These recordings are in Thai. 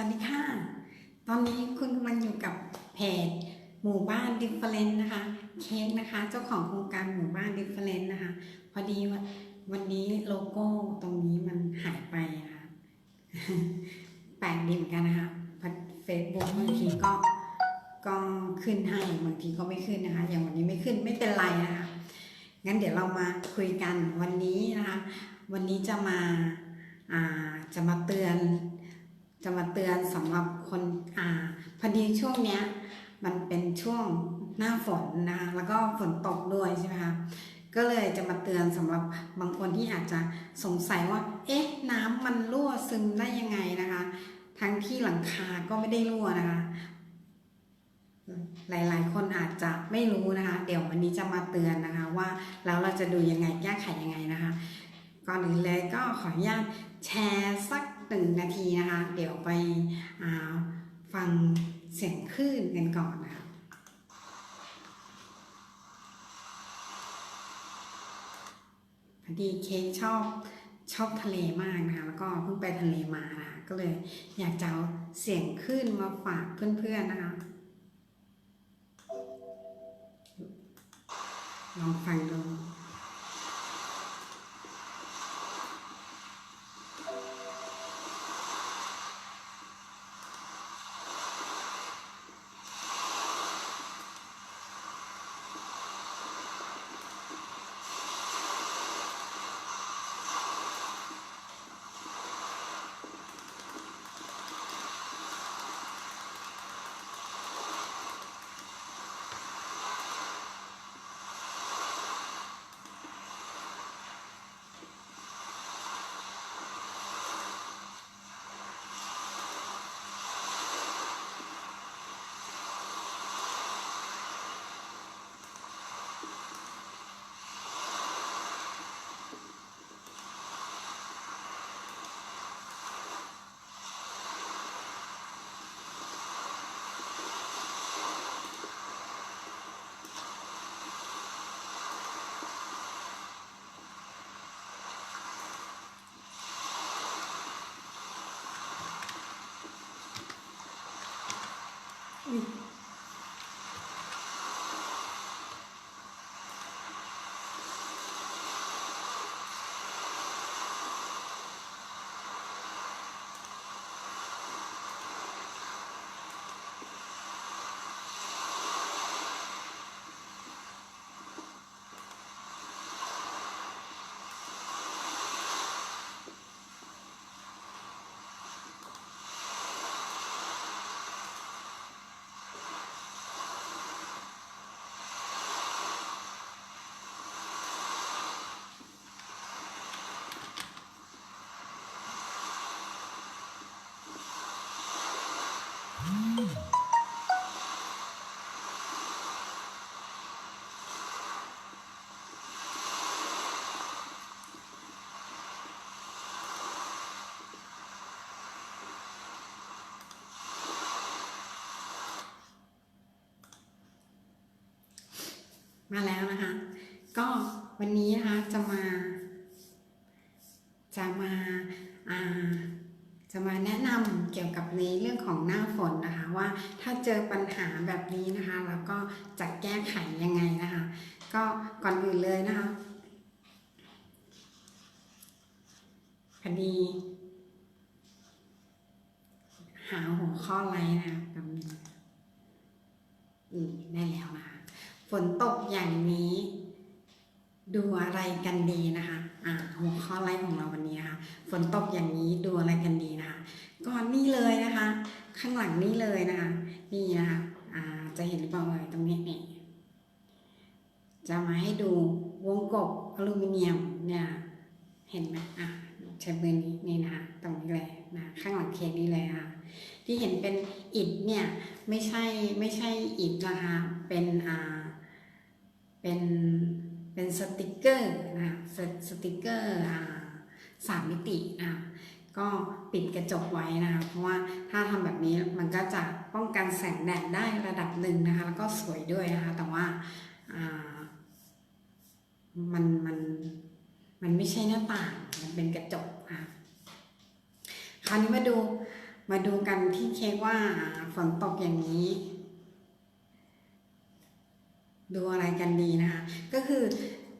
วัสดีค่ะ ตอนนี้คุณกำลังอยู่กับเพจหมู่บ้านดิฟเฟรนต์นะคะ เค้กนะคะ เจ้าของโครงการหมู่บ้านดิฟเฟรนต์นะคะ พอดีว่าวันนี้โลโก้ตรงนี้มันหายไปนะคะแปลกดีเหมือนกันนะคะเฟซบุ๊กบางทีก็ก็ขึ้นให้บางทีก็ไม่ขึ้นนะคะ อย่างวันนี้ไม่ขึ้นไม่เป็นไรนะคะ งั้นเดี๋ยวเรามาคุยกันวันนี้นะคะ วันนี้จะมาอ่าจะมาเตือน จะมาเตือนสำหรับคนอ่าพอดีช่วงเนี้ยมันเป็นช่วงหน้าฝนนะคะแล้วก็ฝนตกด้วยใช่ไหมคะก็เลยจะมาเตือนสำหรับบางคนที่อาจจะสงสัยว่า เอ๊ะ น้ำมันรั่วซึมได้ยังไงนะคะ ทั้งที่หลังคาก็ไม่ได้รั่วนะคะ หลายๆ คนอาจจะไม่รู้นะคะ เดี๋ยววันนี้จะมาเตือนนะคะว่าแล้วเราจะดูยังไงแก้ไขยังไงนะคะ ก่อนอื่นเลยก็ขออนุญาตแชร์สัก หนึ่งนาทีนะคะ เดี๋ยวไปฟังเสียงคลื่นกันก่อนนะคะพอดีเค้กชอบชอบทะเลมากนะคะ แล้วก็เพิ่งไปทะเลมานะคะ ก็เลยอยากจะเอาเสียงคลื่นมาฝากเพื่อนๆนะคะลองฟังดู มาแล้วนะคะ ก็วันนี้นะคะจะมา จะมาอ่าจะมาแนะนำเกี่ยวกับในเรื่องของหน้าฝนนะคะ ว่าถ้าเจอปัญหาแบบนี้นะคะ แล้วก็จะแก้ไขยังไงนะคะ ก็ก่อนอื่นเลยนะคะพอดีหาหัวข้อไลน์นะแบบนี้อืมได้แล้วนะคะ ฝนตกอย่างนี้ ดูอะไรกันดีนะคะอ่าหัวข้อไลฟ์ของเราวันนี้นะคะฝนตกอย่างนี้ดูอะไรกันดีนะคะก่อนนี่เลยนะคะ ข้างหลังนี่เลยนะคะนี่นะคะอ่าจะเห็นหรือเปล่าเอ่ยตรงนี้นี่จะมาให้ดูวงกบอลูมิเนียมเนี่ยเห็นไหมอะใช้มือนี้นี่นะคะตรงนี้เลยนะข้างหลังเค้กนี่เลยค่ะที่เห็นเป็นอิฐเนี่ยไม่ใช่ไม่ใช่อิฐนะคะเป็นอ่า เป็นเป็นสติกเกอร์นะสสติกเกอร์อ่าสามมิตินะคะก็ปิดกระจกไว้นะคะเพราะว่าถ้าทำแบบนี้มันก็จะป้องกันแสงแดดได้ระดับหนึ่งนะคะแล้วก็สวยด้วยนะคะแต่ว่าอ่ามันมันมันไม่ใช่หน้าต่างมันเป็นกระจกค่ะคราวนี้มาดูมาดูกันที่เค้กว่าฝนตกอย่างนี้ ดูอะไรกันดีนะคะ ก็คือ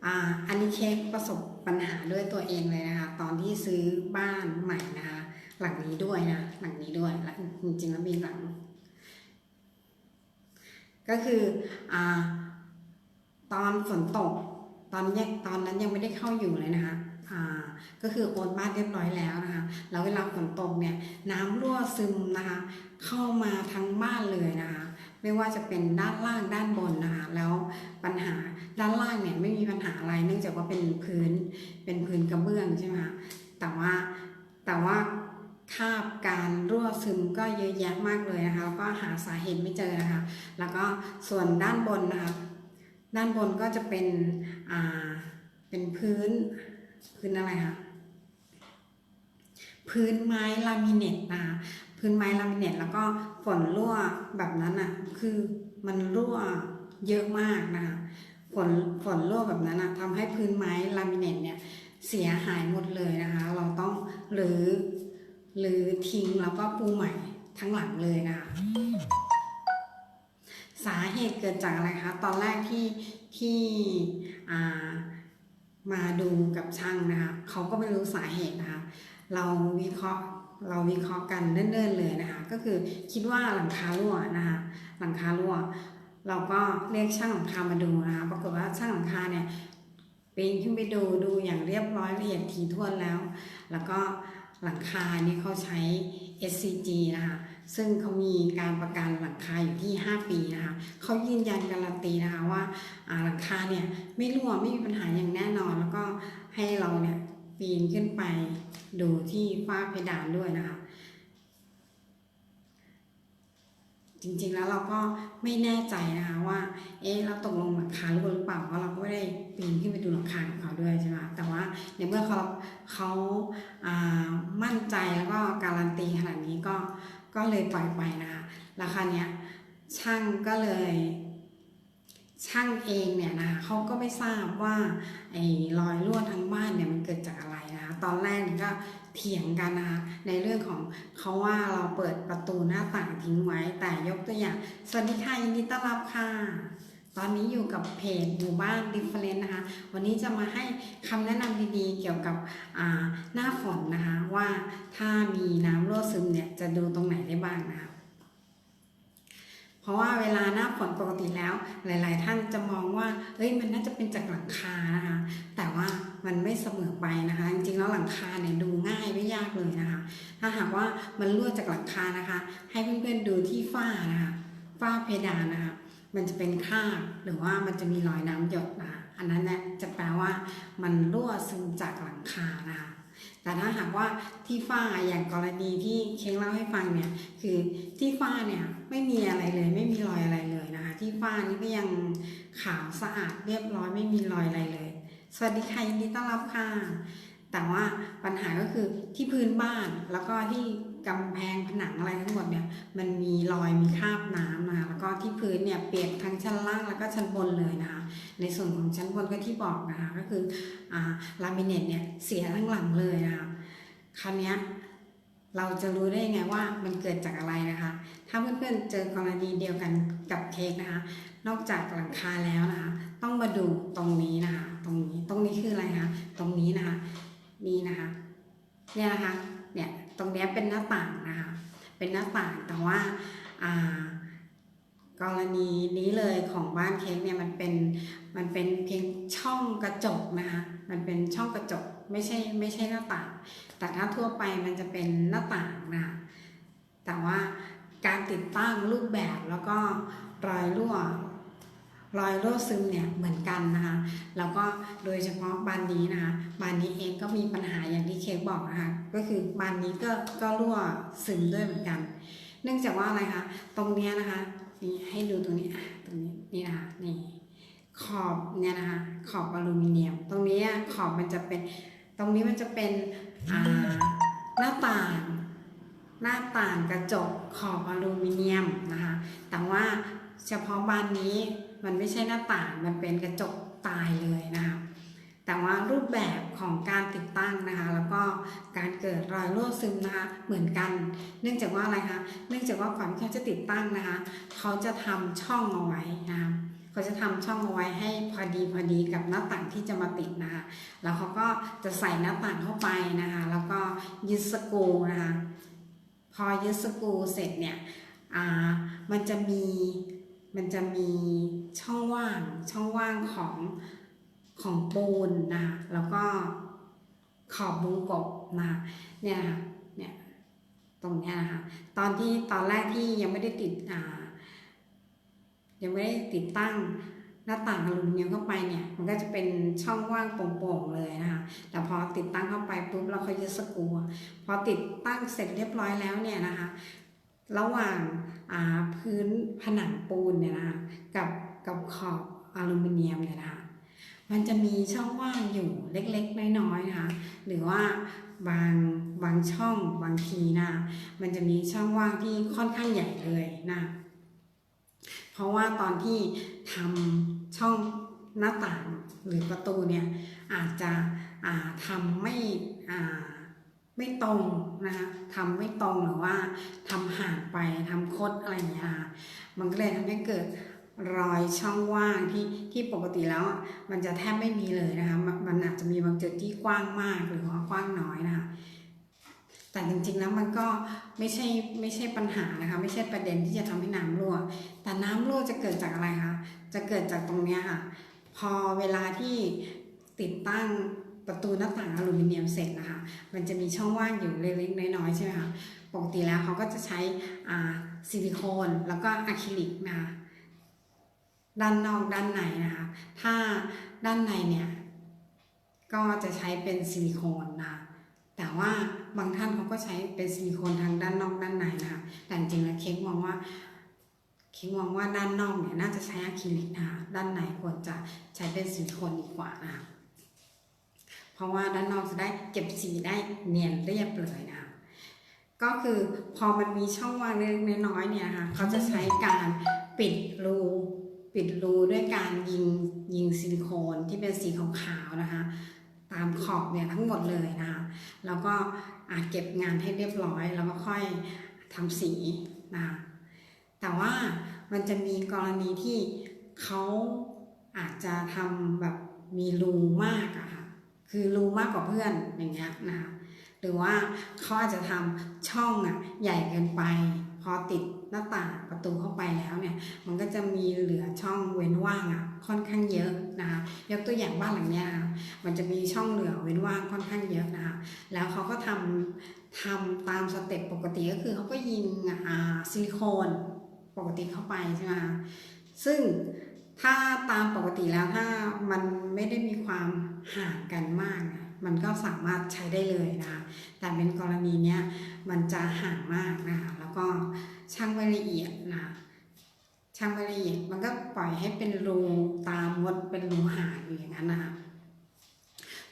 อ่าอันนี้เค้กประสบปัญหาด้วยตัวเองเลยนะคะ ตอนที่ซื้อบ้านใหม่นะคะ หลังนี้ด้วยนะ หลังนี้ด้วยและจริงๆแล้วมีหลัง ก็คืออ่าตอนฝนตกตอนแยกตอนนั้นยังไม่ได้เข้าอยู่เลยนะคะอ่าก็คือโอนบ้านเรียบร้อยแล้วนะคะ แล้วเวลาฝนตกเนี่ย น้ำรั่วซึมนะคะ เข้ามาทั้งบ้านเลยนะคะ ไม่ว่าจะเป็นด้านล่างด้านบนนะคะ แล้วปัญหาด้านล่างเนี่ยไม่มีปัญหาอะไร เนื่องจากว่าเป็นพื้นเป็นพื้นกระเบื้องใช่ไหมคะแต่ว่าแต่ว่าคาบการรั่วซึมก็เยอะแยะมากเลยนะคะแล้วก็หาสาเหตุไม่เจอนะคะ แล้วก็ส่วนด้านบนนะคะด้านบนก็จะเป็นอ่าเป็นพื้นพื้นอะไรคะพื้นไม้ลามิเนตนะคะ พื้นไม้ลามิเนตแล้วก็ฝนรั่วแบบนั้นอะ คือมันรั่วเยอะมากนะคะฝนฝนรั่วแบบนั้นอะทำให้พื้นไม้ลามิเนตเนี่ยเสียหายหมดเลยนะคะ เราต้องหรือหรือทิ้งแล้วก็ปูใหม่ทั้งหลังเลยนะคะสาเหตุเกิดจากอะไรคะตอนแรกที่ที่อ่ามาดูกับช่างนะคะเขาก็ไม่รู้สาเหตุนะคะ เราวิเคราะห์ เราวิเคราะห์กันเนิ่นๆเลยนะคะ ก็คือคิดว่าหลังคารั่วนะคะ หลังคารั่ว เราก็เรียกช่างหลังคามาดูนะคะ ปรากฏว่าช่างหลังคาเนี่ยปีนขึ้นไปดูดูอย่างเรียบร้อยละเอียดถี่ถ้วนแล้ว แล้วก็หลังคานี่เขาใช้ SCG นะคะ ซึ่งเขามีการประกันหลังคาอยู่ที่ 5 ปีนะคะ เขายืนยันการันตีนะคะว่าหลังคาเนี่ยไม่รั่วไม่มีปัญหาอย่างแน่นอน แล้วก็ให้เราเนี่ย ปีนขึ้นไปดูที่ฝ้าเพดานด้วยนะคะ จริงๆแล้วเราก็ไม่แน่ใจนะคะว่า เอ๊ะเราตกลงหลังคาหรือเปล่าเพราะเราก็ไม่ได้ปีนขึ้นไปดูหลังคาของเขาด้วยใช่ไหมแต่ว่าในเมื่อเขาเขาอ่ามั่นใจแล้วก็การันตีขนาดนี้ก็ก็เลยปล่อยไปนะคะราคาเนี้ยช่างก็เลยช่างเองเนี่ยนะคะเขาก็ไม่ทราบว่าไอ้รอยรั่วทั้งบ้านเนี่ยมันเกิดจากอะไร ตอนแรกนี่ก็เถียงกันนะคะในเรื่องของเขาว่าเราเปิดประตูหน้าต่างทิ้งไว้ แต่ยกตัวอย่าง สวัสดีค่ะยินดีต้อนรับค่ะ ตอนนี้อยู่กับเพจหมู่บ้าน Different นะคะ วันนี้จะมาให้คำแนะนำดีๆ เกี่ยวกับอ่าหน้าฝนนะคะ ว่าถ้ามีน้ำรั่วซึมเนี่ยจะดูตรงไหนได้บ้างนะคะ ราะว่าเวลาหน้าฝนปกติแล้ว หลาย ๆ ท่านจะมองว่าเฮ้ยมันน่าจะเป็นจากหลังคานะคะ แต่ว่ามันไม่เสมอไปนะคะ จริง ๆ แล้วหลังคาเนี่ยดูง่ายไม่ยากเลยนะคะ ถ้าหากว่ามันรั่วจากหลังคานะคะ ให้เพื่อน ๆ ดูที่ฝ้านะคะฝ้าเพดานนะคะ มันจะเป็นคราบหรือว่ามันจะมีรอยน้ำหยดนะคะอันนั้นเนี่ยจะแปลว่ามันรั่วซึมจากหลังคานะคะ แต่ถ้าหากว่าที่ฝ้าอย่างกรณีที่เค้งเล่าให้ฟังเนี่ยคือที่ฝ้าเนี่ยไม่มีอะไรเลยไม่มีรอยอะไรเลยนะคะ ที่ฝ้านี่ก็ยังขาวสะอาดเรียบร้อยไม่มีรอยอะไรเลย สวัสดีค่ะยินดีต้อนรับค่ะแต่ว่าปัญหาก็คือที่พื้นบ้านแล้วก็ที่ กำแพงผนังอะไรทั้งหมดเนี่ยมันมีรอยมีคราบน้ำนะคะแล้วก็ที่พื้นเนี่ยเปียกทั้งชั้นล่างแล้วก็ชั้นบนเลยนะคะ ในส่วนของชั้นบนก็ที่บอกนะคะก็คืออ่าลามิเนตเนี่ยเสียทั้งหลังเลยนะคะคราวนี้เราจะรู้ได้ยังไงว่ามันเกิดจากอะไรนะคะ ถ้าเพื่อนๆเจอกรณีเดียวกันกับเค้กนะคะ นอกจากหลังคาแล้วนะคะ ต้องมาดูตรงนี้นะคะ ตรงนี้ตรงนี้คืออะไรคะตรงนี้นะคะนี่นะคะเนี่ยนะคะเนี่ย ตรงนี้เป็นหน้าต่างนะคะ เป็นหน้าต่างแต่ว่าอ่ากรณีนี้เลยของบ้านเค้กเนี่ยมันเป็นมันเป็นเพียงช่องกระจกนะคะมันเป็นช่องกระจกไม่ใช่ไม่ใช่หน้าต่าง แต่ถ้าทั่วไปมันจะเป็นหน้าต่างนะคะแต่ว่าการติดตั้งรูปแบบแล้วก็รอยรั่ว รอยรั่วซึมเนี่ยเหมือนกันนะคะ แล้วก็โดยเฉพาะบานนี้นะคะ บานนี้เองก็มีปัญหาอย่างที่เค้กบอกนะคะ ก็คือบานนี้ก็ก็รั่วซึมด้วยเหมือนกัน เนื่องจากว่าอะไรคะ ตรงเนี้ยนะคะ นี่ให้ดูตรงนี้อะตรงนี้นี่นะคะ นี่ ขอบเนี่ยนะคะ ขอบอลูมิเนียม ตรงนี้ขอบมันจะเป็น ตรงนี้มันจะเป็นอ่าหน้าต่างหน้าต่างกระจกขอบอลูมิเนียมนะคะ แต่ว่าเฉพาะบานนี้ มันไม่ใช่หน้าต่างมันเป็นกระจกตายเลยนะคะแต่ว่ารูปแบบของการติดตั้งนะคะ แล้วก็การเกิดรอยรั่วซึมนะคะเหมือนกัน เนื่องจากว่าอะไรคะเนื่องจากว่าก่อนที่เขาจะติดตั้งนะคะ เขาจะทำช่องเอาไว้นะคะเขาจะทำช่องเอาไว้ให้พอดีพอดีกับหน้าต่างที่จะมาติดนะคะแล้วเขาก็จะใส่หน้าต่างเข้าไปนะคะ แล้วก็ยึดสกรูนะคะพอยึดสกรูเสร็จเนี่ยอ่ามันจะมี มันจะมีช่องว่างช่องว่างของของปูนนะคะแล้วก็ขอบวงกบนะคะเนี่ยนะคะเนี่ยตรงเนี้ยนะคะตอนที่ตอนแรกที่ยังไม่ได้ติดอ่ายังไม่ได้ติดตั้งหน้าต่างอลูมิเนียมเข้าไปเนี่ยมันก็จะเป็นช่องว่างโป่งๆเลยนะคะแต่พอติดตั้งเข้าไปปุ๊บเราก็ยึดสกูพอติดตั้งเสร็จเรียบร้อยแล้วเนี่ยนะคะ ระหว่างาพื้นผนังปูนเนี่ยนะคะกับกับขอบอลูมิเนียมเนี่ยนะคะมันจะมีช่องว่างอยู่เล็กๆ น้อยๆนะคะหรือว่าบางบางช่องบางทีนะมันจะมีช่องว่างที่ค่อนข้างใหญ่เลยนะเพราะว่าตอนที่ทำช่องหน้าต่างหรือประตูเนี่ยอาจจะอ่าทำไม่ ไม่ตรงนะคะทำไม่ตรงหรือว่าทำห่างไปทำคดอะไรอย่างเงี้ยนะคะมันก็เลยทำให้เกิดรอยช่องว่างที่ที่ปกติแล้วมันจะแทบไม่มีเลยนะคะมันมันอาจจะมีบางจุดที่กว้างมากหรือว่ากว้างน้อยนะคะแต่จริงๆแล้วมันก็ไม่ใช่ไม่ใช่ปัญหานะคะไม่ใช่ประเด็นที่จะทำให้น้ำรั่ว แต่น้ำรั่วจะเกิดจากอะไรคะจะเกิดจากตรงเนี้ยค่ะ พอเวลาที่ติดตั้ง ประตูหน้าต่างอลูมิเนียมเสร็จนะคะ มันจะมีช่องว่างอยู่เล็กๆน้อยๆใช่ไหมคะปกติแล้วเขาก็จะใช้ซิลิโคนแล้วก็อะคริลิกนะคะด้านนอกด้านในนะคะ ถ้าด้านในเนี่ยก็จะใช้เป็นซิลิโคนนะคะแต่ว่าบางท่านเขาก็ใช้เป็นซิลิโคนทางด้านนอกด้านในนะคะแต่จริงๆแล้วเค้กมองว่าเค้กมองว่าด้านนอกเนี่ยน่าจะใช้อะคริลิกนะคะด้านในควรจะใช้เป็นซิลิโคนดีกว่านะคะ เพราะว่าด้านนอกจะได้เก็บสีได้เนียนเรียบเลยนะคะก็คือพอมันมีช่องว่างเล็กน้อยเนี่ยนะคะเขาจะใช้การปิดรูปิดรูด้วยการยิงยิงซิลิโคนที่เป็นสีขาวๆนะคะ ตามขอบเนี่ยทั้งหมดเลยนะคะแล้วก็เก็บงานให้เรียบร้อยแล้วก็ค่อยทำสีนะคะแต่ว่ามันจะมีกรณีที่เขาอาจจะทำแบบมีรูมากอะค่ะ คือรู้มากกว่าเพื่อนอย่างเงี้ยนะคะหรือว่าเขาอาจจะทำช่องอะใหญ่เกินไป พอติดหน้าต่างประตูเข้าไปแล้วเนี่ย มันก็จะมีเหลือช่องเว้นว่างอะค่อนข้างเยอะนะคะยกตัวอย่างบ้านหลังเนี้ยมันจะมีช่องเหลือเว้นว่างค่อนข้างเยอะนะคะแล้วเขาก็ทำทำตามสเต็ปปกติก็คือเขาก็ยิงอ่าซิลิโคนปกติเข้าไปใช่ไหมซึ่งถ้าตามปกติแล้วถ้ามันไม่ได้มีความ ห่างกันมากมันก็สามารถใช้ได้เลยนะคะแต่เป็นกรณีเนี้ยมันจะห่างมากนะคะแล้วก็ช่างไม่ละเอียดนะช่างไม่ละเอียดมันก็ปล่อยให้เป็นรูตามมดเป็นรูหาอยู่อย่างนั้นนะคะ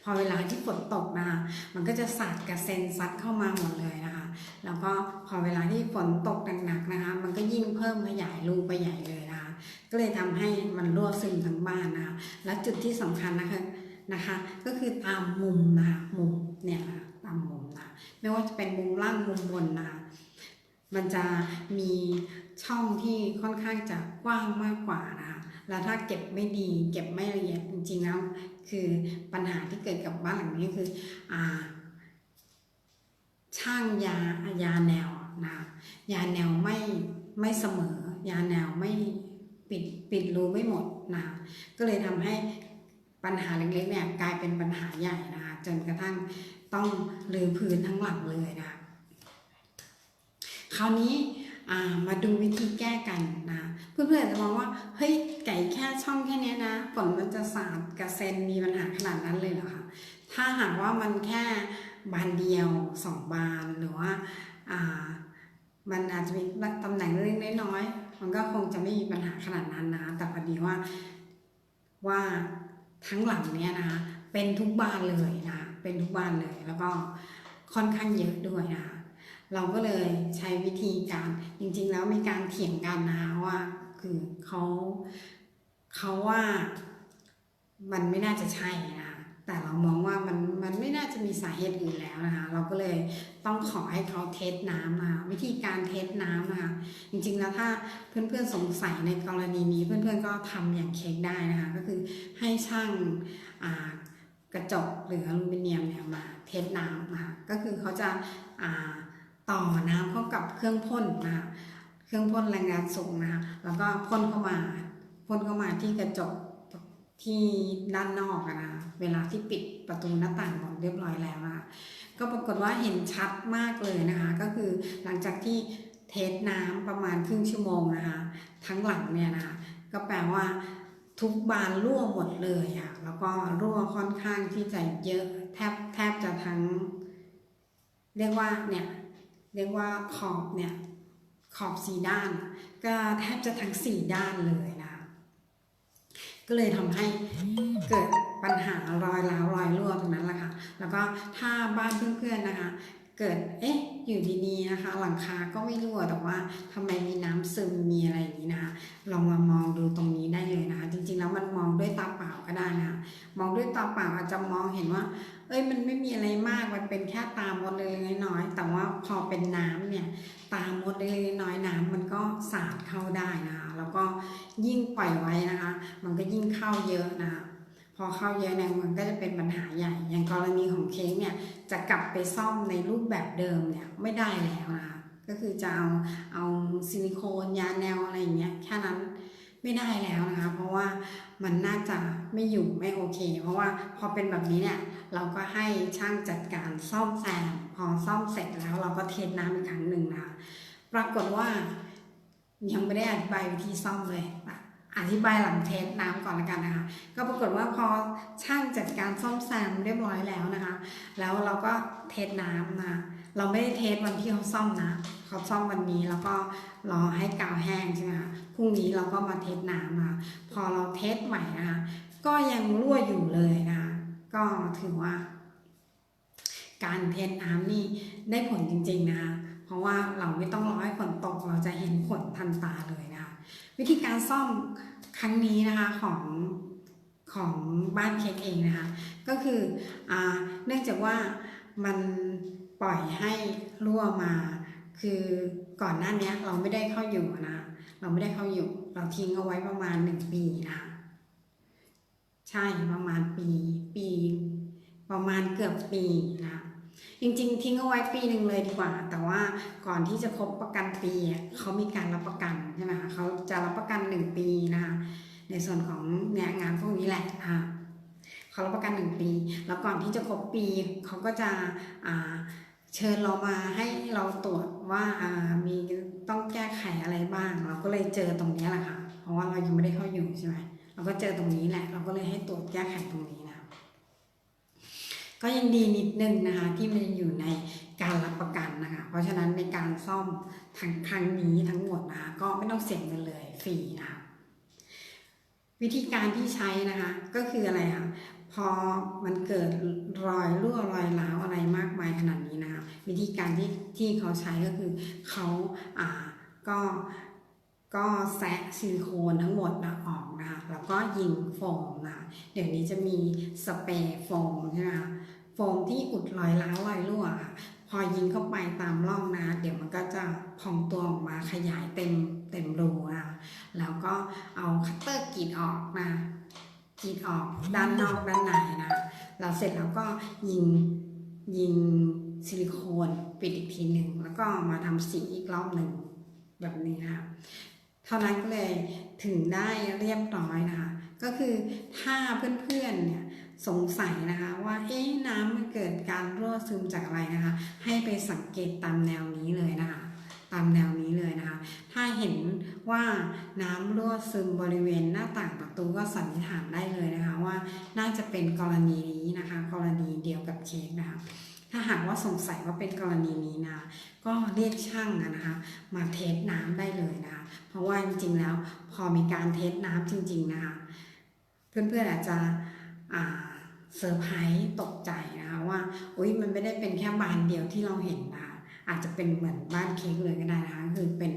พอเวลาที่ฝนตกนะคะมันก็จะสาดกระเซ็นซัดเข้ามาหมดเลยนะคะ แล้วก็พอเวลาที่ฝนตกหนักๆนะคะ มันก็ยิ่งเพิ่มขยายรูไปใหญ่เลยนะคะ ก็เลยทำให้มันรั่วซึมทั้งบ้านนะคะ และจุดที่สำคัญนะคะ นะคะ ก็คือตามมุมนะคะมุมเนี่ยนะคะตามมุมนะไม่ว่าจะเป็นมุมล่างมุมบนนะคะมันจะมีช่องที่ค่อนข้างจะกว้างมากกว่านะคะแล้วถ้าเก็บไม่ดีเก็บไม่ละเอียดจริงๆแล้วคือปัญหาที่เกิดกับบ้านหลังนี้คืออ่าช่างยายาแนวนะยาแนวไม่ไม่เสมอ ยาแนวไม่ปิดปิดรูไม่หมดนะคะก็เลยทำให้ ปัญหาเล็กๆเนี่ยกลายเป็นปัญหาใหญ่นะคะจนกระทั่งต้องรื้อพื้นทั้งหลังเลยนะคะคราวนี้มาดูวิธีแก้กันนะเพื่อนๆจะมองว่าเฮ้ยไก่แค่ช่องแค่นี้นะฝนมันจะสาดกระเซ็นมีปัญหาขนาดนั้นเลยเหรอคะถ้าหากว่ามันแค่บานเดียวสองบานหรือว่ามันอาจจะมีตำแหน่งเล็กน้อยมันก็คงจะไม่มีปัญหาขนาดนั้นนะแต่พอดีว่าว่า ทั้งหลังเนี้ยนะคะเป็นทุกบ้านเลยนะคะเป็นทุกบ้านเลย แล้วก็ค่อนข้างเยอะด้วยนะคะเราก็เลยใช้วิธีการจริง ๆ แล้วมีการเถียงกันนะคะว่าคือเขาเขาว่ามันไม่น่าจะใช่นะ แต่เรามองว่ามันมันไม่น่าจะมีสาเหตุอื่นแล้วนะคะ เราก็เลยต้องขอให้เขาเทสน้ำนะคะวิธีการเทสน้ำนะคะจริงๆแล้วถ้าเพื่อนๆสงสัยในกรณีนี้เพื่อนๆก็ทำอย่างเค้กได้นะคะ ก็คือให้ช่างกระจกหรืออลูมิเนียมเนี่ยมาเทสน้ำนะคะก็คือเขาจะาต่อน้ำเข้ากับเครื่องพ่นนะคะเครื่องพ่นแรงงานสูงนะคะแล้วก็พ่นเข้ามาพ่นเข้ามาที่กระจก ที่ด้านนอกอะนะเวลาที่ปิดประตูหน้าต่างหมดเรียบร้อยแล้วนะก็ปรากฏว่าเห็นชัดมากเลยนะคะ ก็คือหลังจากที่เทสน้ำประมาณครึ่งชั่วโมงนะคะทั้งหลังเนี่ยนะคะก็แปลว่าทุกบานรั่วหมดเลยอะแล้วก็รั่วค่อนข้างที่จะเยอะแทบแทบจะทั้ง เรียกว่าเนี่ยเรียกว่าขอบเนี่ยขอบสี่ด้าน ก็แทบจะทั้งสี่ด้านเลย ก็เลยทำให้เกิดปัญหารอยร้าวรอยรั่วตรงนั้นแหละค่ะ แล้วก็ถ้าบ้านเพื่อนๆนะคะ เกิดเอ๊ะอยู่ดีๆนะคะ หลังคาก็ไม่รั่วแต่ว่าทำไมมีน้ำซึมมีอะไรอย่างนี้นะคะลองมามองดูตรงนี้ได้เลยนะคะ จริงๆแล้วมันมองด้วยตาเปล่าก็ได้นะคะมองด้วยตาเปล่าอาจจะมองเห็นว่า เอ้ยมันไม่มีอะไรมากมันเป็นแค่ตามดเลยน้อยๆแต่ว่าพอเป็นน้ำเนี่ยตามมดเล็กๆน้อยๆน้ำมันก็สาดเข้าได้นะคะ แล้วก็ยิ่งปล่อยไว้นะคะ มันก็ยิ่งเข้าเยอะนะคะพอเข้าเยอะเนี่ยมันก็จะเป็นปัญหาใหญ่ อย่างกรณีของเค้กเนี่ยจะกลับไปซ่อมในรูปแบบเดิมเนี่ยไม่ได้แล้วนะคะ ก็คือจะเอาเอาซิลิโคนยาแนวอะไรอย่างเงี้ยแค่นั้นไม่ได้แล้วนะคะ เพราะว่ามันน่าจะไม่อยู่ไม่โอเค เพราะว่าพอเป็นแบบนี้เนี่ยเราก็ให้ช่างจัดการซ่อมแซมพอซ่อมเสร็จแล้วเราก็เทน้ำอีกครั้งหนึ่งนะคะปรากฏว่า ยังไม่ได้อธิบายวิธีซ่อมเลยอธิบายหลังเทสน้ำก่อนละกันนะคะ ก็ปรากฏว่าพอช่างจัดการซ่อมแซมเรียบร้อยแล้วนะคะ แล้วเราก็เทสน้ำนะเราไม่ได้เทสวันที่เขาซ่อมนะเขาซ่อมวันนี้แล้วก็รอให้กาวแห้งใช่ไหมคะพรุ่งนี้เราก็มาเทสน้ำนะคะพอเราเทสใหม่นะคะก็ยังรั่วอยู่เลยนะคะก็ถือว่า การเทสน้ำนี่ได้ผลจริง ๆนะคะ เพราะว่าเราไม่ต้องรอให้ฝนตกเราจะเห็นผลทันตาเลยนะคะวิธีการซ่อมครั้งนี้นะคะของของบ้านเค้กเองนะคะก็คืออเนื่องจากว่ามันปล่อยให้รั่วมา คือก่อนหน้านี้เราไม่ได้เข้าอยู่นะเราไม่ได้เข้าอยู่ เราทิ้งเอาไว้ประมาณหนึ่งปีนะคะใช่ประมาณปีปี ประมาณเกือบปีนะ จริงๆ ทิ้งเอาไว้ปีหนึ่งเลยดีกว่า แต่ว่าก่อนที่จะครบประกันปีเขามีการรับประกันใช่ไหมคะเขาจะรับประกันหนึ่งปีนะคะในส่วนของเนี่ยงานพวกนี้แหละอ่าเขารับประกันหนึ่งปี แล้วก่อนที่จะครบปีเขาก็จะเชิญเรามาให้เราตรวจว่ามีต้องแก้ไขอะไรบ้าง เราก็เลยเจอตรงนี้แหละค่ะ เพราะว่าเรายังไม่ได้เข้าอยู่ใช่ไหมเราก็เจอตรงนี้แหละ เราก็เลยให้ตรวจแก้ไขตรงนี้ ก็ยังดีนิดนึงนะคะที่มันอยู่ในการรับประกันนะคะ เพราะฉะนั้นในการซ่อมทั้งครั้งนี้ทั้งหมดนะคะก็ไม่ต้องเสียเงินเลยฟรีนะคะวิธีการที่ใช้นะคะก็คืออะไรคะพอมันเกิดรอยรั่วรอยร้าวอะไรมากมายขนาดนี้นะคะวิธีการที่ที่เขาใช้ก็คือเขาอ่าก็ก็แซะซิลิโคนทั้งหมดนะออกนะคะแล้วก็ยิงโฟมนะคะเดี๋ยวนี้จะมีสเปรย์โฟมใช่ไหมคะ โฟมที่อุดรอยร้าวรอยรั่วค่ะ พอยิงเข้าไปตามร่องนะ เดี๋ยวมันก็จะพองตัวออกมาขยายเต็มเต็มรูนะแล้วก็เอาคัตเตอร์กรีดออกนะกรีดออกด้านนอกด้านในนะแล้วเสร็จแล้วก็ยิงยิงซิลิโคนปิดอีกทีหนึ่งแล้วก็มาทำสีอีกรอบหนึ่งแบบนี้นะคะเท่านั้นก็เลยถึงได้เรียบร้อยนะคะ ก็คือถ้าเพื่อนๆเนี่ย สงสัยนะคะว่าเอ๊ะน้ำมันเกิดการรั่วซึมจากอะไรนะคะ ให้ไปสังเกตตามแนวนี้เลยนะคะ ตามแนวนี้เลยนะคะ ถ้าเห็นว่าน้ำรั่วซึมบริเวณหน้าต่างประตูก็สันนิษฐานได้เลยนะคะ ว่าน่าจะเป็นกรณีนี้นะคะ กรณีเดียวกับเค้กนะคะถ้าหากว่าสงสัยว่าเป็นกรณีนี้นะ ก็เรียกช่างนะคะ มาเทสน้ำได้เลยนะคะ เพราะว่าจริงๆแล้วพอมีการเทสน้ำจริง ๆนะคะ เพื่อนๆอาจจะอ่า เซอร์ไพรส์ตกใจนะคะว่าอุ้ยมันไม่ได้เป็นแค่บานเดียวที่เราเห็นนะคะอาจจะเป็นเหมือนบ้านเค้กเลยก็ได้นะคะคือเป็น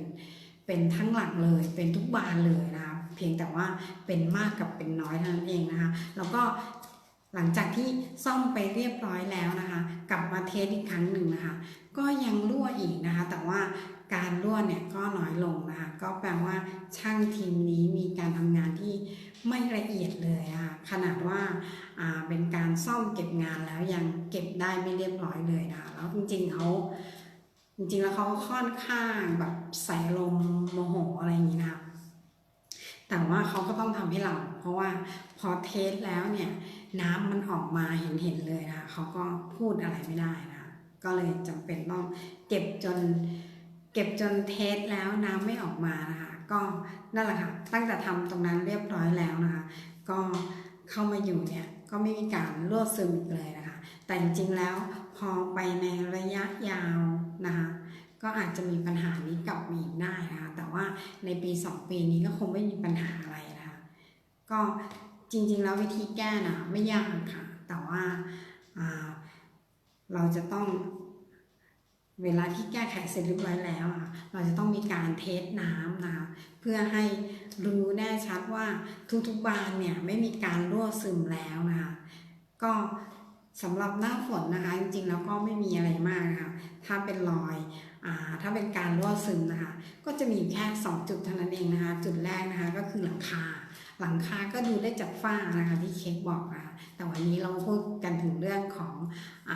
เป็นทั้งหลังเลย เป็นทุกบานเลยนะคะเพียงแต่ว่าเป็นมากกับเป็นน้อยเท่านั้นเองนะคะแล้วก็หลังจากที่ซ่อมไปเรียบร้อยแล้วนะคะ กลับมาเทสอีกครั้งหนึ่งนะคะ ก็ยังรั่วอีกนะคะ แต่ว่าการรั่วเนี่ยก็น้อยลงนะคะ ก็แปลว่าช่างทีมนี้มีการทำงานที่ ไม่ละเอียดเลยอะขนาดว่าอ่าเป็นการซ่อมเก็บงานแล้วยังเก็บได้ไม่เรียบร้อยเลยนะคะแล้วจริงๆเขาจริงๆแล้วเขาค่อนข้างแบบใส่ลมโมโหอะไรอย่างนี้นะคะแต่ว่าเขาก็ต้องทำให้เรา เพราะว่าพอเทสแล้วเนี่ยน้ำมันออกมาเห็นเห็นๆเลยนะคะเขาก็พูดอะไรไม่ได้นะก็เลยจำเป็นต้องเก็บจน เก็บจนเทสแล้วน้ำไม่ออกมานะคะ ก็นั่นแหละค่ะตั้งแต่ทำตรงนั้นเรียบร้อยแล้วนะคะ ก็เข้ามาอยู่เนี่ยก็ไม่มีการรั่วซึมอีกเลยนะคะ แต่จริงๆแล้วพอไปในระยะยาวนะคะก็อาจจะมีปัญหานี้กลับมาอีกได้นะคะ แต่ว่าในปี 2 ปีนี้ก็คงไม่มีปัญหาอะไรนะคะ ก็จริงๆแล้ววิธีแก้นะไม่ยากค่ะ แต่ว่าเราจะต้อง เวลาที่แก้ไขเสร็จเรียบร้อยแล้วอะเราจะต้องมีการเทสน้ำนะคะเพื่อให้รู้แน่ชัดว่าทุกๆบานเนี่ยไม่มีการรั่วซึมแล้วนะคะก็สำหรับหน้าฝนนะคะ จริงๆแล้วก็ไม่มีอะไรมากนะคะถ้าเป็นรอยอ่าถ้าเป็นการรั่วซึมนะคะ ก็จะมีอยู่แค่ 2 จุดเท่านั้นเองนะคะ จุดแรกนะคะก็คือหลังคา หลังคาก็ดูได้จากฝ้านะคะที่เค้กบอกนะคะแต่วันนี้เราพูดกันถึงเรื่องของอ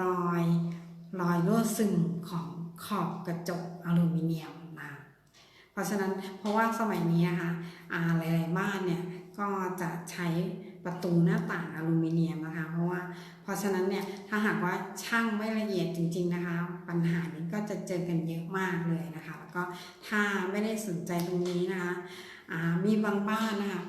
รอย รอยรั่วซึมของขอบกระจกอลูมิเนียมนะเพราะฉะนั้นเพราะว่าสมัยนี้นะคะอาหลายๆบ้านเนี่ยก็จะใช้ประตูหน้าต่างอลูมิเนียมนะคะเพราะว่าเพราะฉะนั้นเนี่ยถ้าหากว่าช่างไม่ละเอียดจริง ๆนะคะ ปัญหานี้ก็จะเจอกันเยอะมากเลยนะคะ แล้วก็ถ้าไม่ได้สนใจตรงนี้นะคะมีบางบ้านนะคะ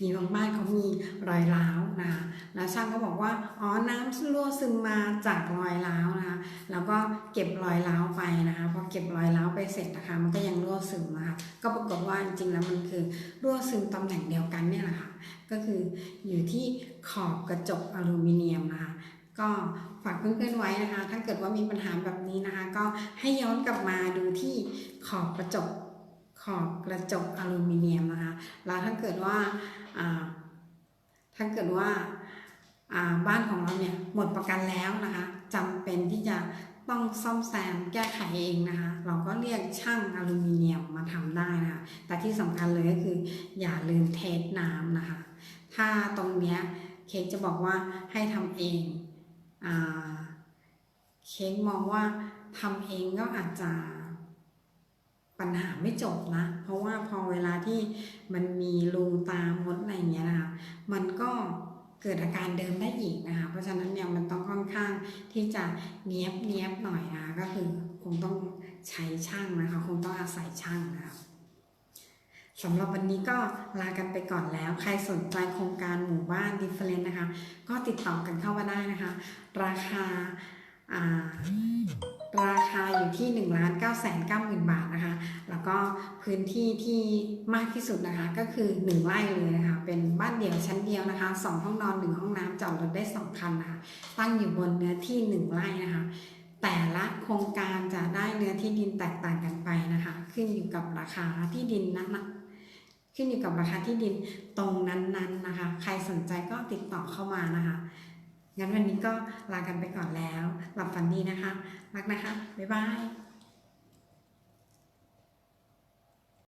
มีบางบ้านเขามีรอยร้าวนะคะแล้วช่างก็บอกว่าอ๋อน้ำรั่วซึมมาจากรอยร้าวนะคะแล้วก็เก็บรอยร้าวไปนะคะพอเก็บรอยร้าวไปเสร็จนะคะมันก็ยังรั่วซึมนะคะก็ปรากฏว่าจริงๆแล้วมันคือรั่วซึมตำแหน่งเดียวกันเนี่ยแหละค่ะก็คืออยู่ที่ขอบกระจกอลูมิเนียมนะคะก็ฝากเพื่อนๆไว้นะคะ ถ้าเกิดว่ามีปัญหาแบบนี้นะคะ ก็ให้ย้อนกลับมาดูที่ขอบกระจก ขอบกระจกอลูมิเนียมนะคะแล้วถ้าเกิดว่าถ้าเกิดว่าบ้านของเราเนี่ยหมดประกันแล้วนะคะจำเป็นที่จะต้องซ่อมแซมแก้ไขเองนะคะ เราก็เรียกช่างอลูมิเนียมมาทำได้นะคะ แต่ที่สำคัญเลยก็คืออย่าลืมเทสน้ำนะคะ ถ้าตรงเนี้ยเค้กจะบอกว่าให้ทำเองอเค้กมองว่าทำเองก็อาจจะ ปัญหาไม่จบนะ เพราะว่าพอเวลาที่มันมีรูตามดอะไรเงี้ยนะคะ มันก็เกิดอาการเดิมได้อีกนะคะ เพราะฉะนั้นเนี่ยมันต้องค่อนข้างที่จะเนี้ยบเนี้ยบหน่อยนะคะก็คือคงต้องใช้ช่างนะคะ คงต้องอาศัยช่างนะคะสำหรับวันนี้ก็ลากันไปก่อนแล้ว ใครสนใจโครงการหมู่บ้านดิฟเฟลนนะคะ ก็ติดต่อกันเข้ามาได้นะคะ ราคาอ่า ราคาอยู่ที่1นึ่งล้านเก้าแสนเก้าหมื่นบาทนะคะ แล้วก็พื้นที่ที่มากที่สุดนะคะก็คือ 1ไร่เลยนะคะเป็นบ้านเดี่ยวชั้นเดียวนะคะ 2 ห้องนอน 1 ห้องน้ำจอดรถได้ 2 คันนะคะ ตั้งอยู่บนเนื้อที่ 1 ไร่นะคะ แต่ละโครงการจะได้เนื้อที่ดินแตกต่างกันไปนะคะ ขึ้นอยู่กับราคาที่ดินนั้นนะขึ้นอยู่กับราคาที่ดินตรงนั้นๆนะคะ ใครสนใจก็ติดต่อเข้ามานะคะ งั้นวันนี้ก็ลากันไปก่อนแล้ว หลับฝันดีนะคะ รักนะคะ บ๊ายบาย